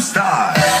Gangnam Style.